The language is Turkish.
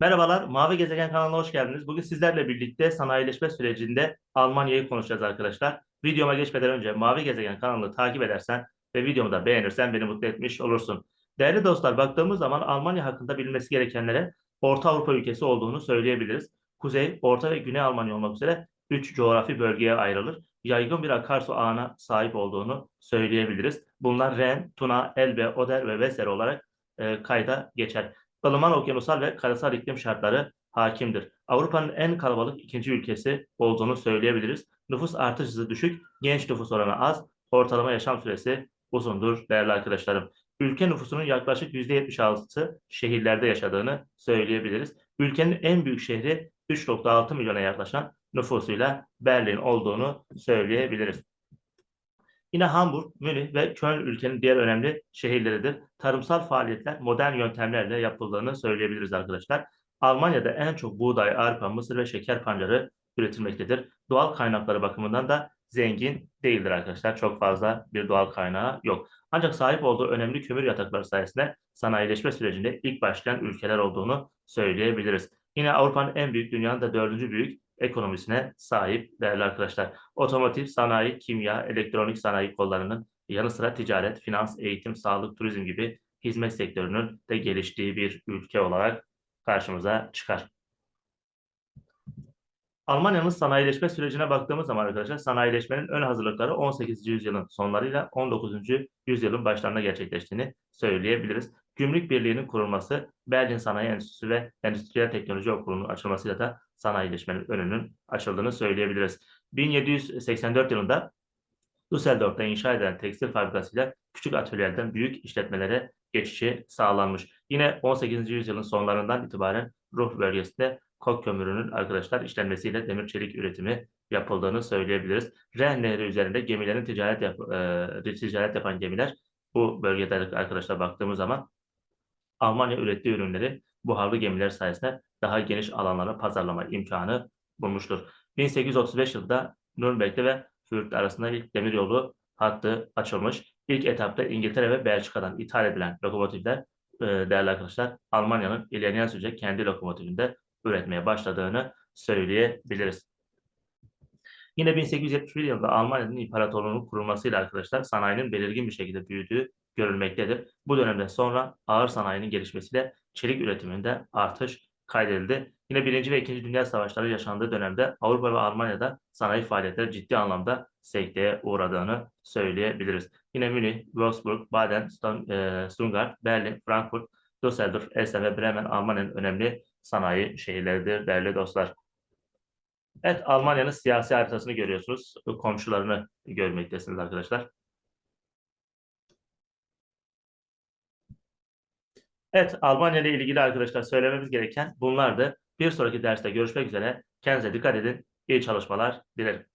Merhabalar, Mavi Gezegen kanalına hoş geldiniz. Bugün sizlerle birlikte sanayileşme sürecinde Almanya'yı konuşacağız arkadaşlar. Videoma geçmeden önce Mavi Gezegen kanalını takip edersen ve videomu da beğenirsen beni mutlu etmiş olursun. Değerli dostlar, baktığımız zaman Almanya hakkında bilinmesi gerekenlere Orta Avrupa ülkesi olduğunu söyleyebiliriz. Kuzey, Orta ve Güney Almanya olmak üzere 3 coğrafi bölgeye ayrılır. Yaygın bir akarsu ağına sahip olduğunu söyleyebiliriz. Bunlar Ren, Tuna, Elbe, Oder ve Weser olarak e, kayda geçer ılıman okyanusal ve karasal iklim şartları hakimdir. Avrupa'nın en kalabalık ikinci ülkesi olduğunu söyleyebiliriz. Nüfus artış hızı düşük, genç nüfus oranı az, ortalama yaşam süresi uzundur değerli arkadaşlarım. Ülke nüfusunun yaklaşık %76'sı şehirlerde yaşadığını söyleyebiliriz. Ülkenin en büyük şehri 3.6 milyona yaklaşan nüfusuyla Berlin olduğunu söyleyebiliriz. Yine Hamburg, Münih ve Köln ülkenin diğer önemli şehirleridir. Tarımsal faaliyetler modern yöntemlerle yapıldığını söyleyebiliriz arkadaşlar. Almanya'da en çok buğday, arpa, mısır ve şeker pancarı üretilmektedir. Doğal kaynakları bakımından da zengin değildir arkadaşlar. Çok fazla bir doğal kaynağı yok. Ancak sahip olduğu önemli kömür yatakları sayesinde sanayileşme sürecinde ilk başlayan ülkeler olduğunu söyleyebiliriz. Yine Avrupa'nın en büyük, dünyanın da dördüncü büyük ekonomisine sahip değerli arkadaşlar. Otomotiv, sanayi, kimya, elektronik sanayi kollarının yanı sıra ticaret, finans, eğitim, sağlık, turizm gibi hizmet sektörünün de geliştiği bir ülke olarak karşımıza çıkar. Almanya'nın sanayileşme sürecine baktığımız zaman arkadaşlar sanayileşmenin ön hazırlıkları 18. yüzyılın sonlarıyla 19. yüzyılın başlarında gerçekleştiğini söyleyebiliriz. Gümrük Birliği'nin kurulması, Berlin Sanayi Enstitüsü ve Endüstriyel Teknoloji Okulu'nun açılmasıyla da sanayileşmenin önünün açıldığını söyleyebiliriz. 1784 yılında Düsseldorf'ta inşa edilen tekstil fabrikasıyla küçük atölyelerden büyük işletmelere geçişi sağlanmış. Yine 18. yüzyılın sonlarından itibaren Ruhr bölgesinde kok kömürünün arkadaşlar işlenmesiyle demir çelik üretimi yapıldığını söyleyebiliriz. Ren Nehri üzerinde gemilerin ticaret, yap, e, ticaret yapan gemiler bu bölgede arkadaşlar baktığımız zaman Almanya ürettiği ürünleri buharlı gemiler sayesinde daha geniş alanlara pazarlama imkanı bulmuştur. 1835 yılında Nürnberg'de ve Fürth arasında ilk demiryolu hattı açılmış. İlk etapta İngiltere ve Belçika'dan ithal edilen lokomotifler e, değerli arkadaşlar Almanya'nın ilerleyen sürecek kendi lokomotifinde üretmeye başladığını söyleyebiliriz. Yine 1871 yılında Almanya'nın imparatorluğunun kurulmasıyla arkadaşlar sanayinin belirgin bir şekilde büyüdüğü görülmektedir. Bu dönemden sonra ağır sanayinin gelişmesiyle çelik üretiminde artış kaydedildi. Yine Birinci ve İkinci Dünya Savaşları yaşandığı dönemde Avrupa ve Almanya'da sanayi faaliyetleri ciddi anlamda sekteye uğradığını söyleyebiliriz. Yine Münih, Wolfsburg, Baden, e, Stuttgart, Berlin, Frankfurt, Düsseldorf, Essen ve Bremen Almanya'nın önemli sanayi şehirleridir değerli dostlar. Evet Almanya'nın siyasi haritasını görüyorsunuz. Komşularını görmektesiniz arkadaşlar. Evet Almanya ile ilgili arkadaşlar söylememiz gereken bunlardı. Bir sonraki derste görüşmek üzere. Kendinize dikkat edin. İyi çalışmalar dilerim.